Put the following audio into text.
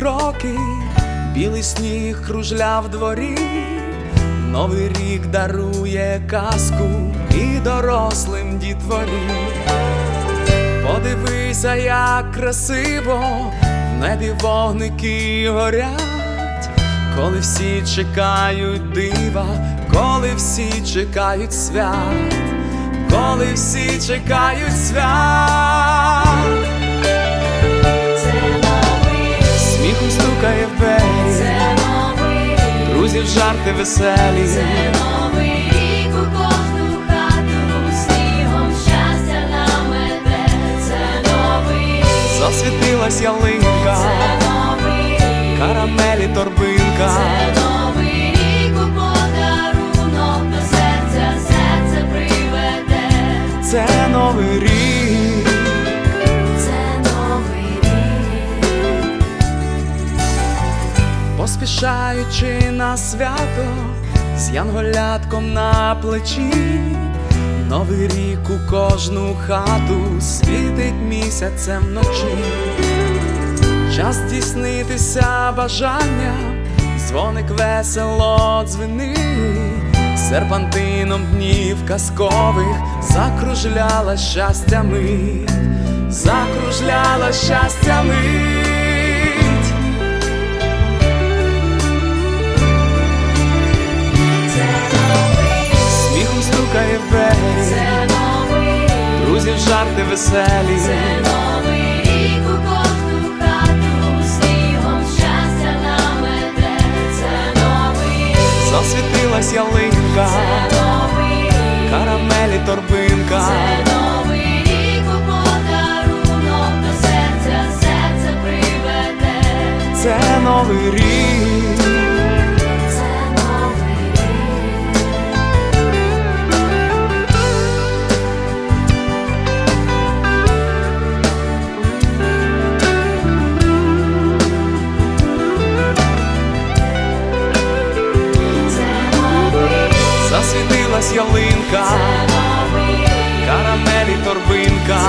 кроки, білий сніг кружля в дворі, Новий рік дарує казку і дорослим дітворі. Подивися, як красиво в небі вогники горять, коли всі чекають дива, коли всі чекають свят, коли всі чекають свят, друзів жарти веселі, це новий рік у кожну хату, снігом щастя намете, це новий рік, засвітилась ялинка, це новий рік, карамелі торбинка. це новий рік у подарунок до серця, серце приведе, Це новий рік, поспішаючи на свято, з янголятком на плечі, новий рік у кожну хату світить місяцем вночі. Час здійснитися бажання, дзвоник весело дзвенить, серпантином днів казкових закружляла щастя мить, закружляла щастя мить. Веселі, Це новий рік у кожну хату, снігом щастя намете, це новий рік, засвітилась ялинка, це новий рік, карамелі торбинка. це новий рік у подарунок до серця, серце приведе, Це новий рік, світилась ялинка, карамелі торбинка.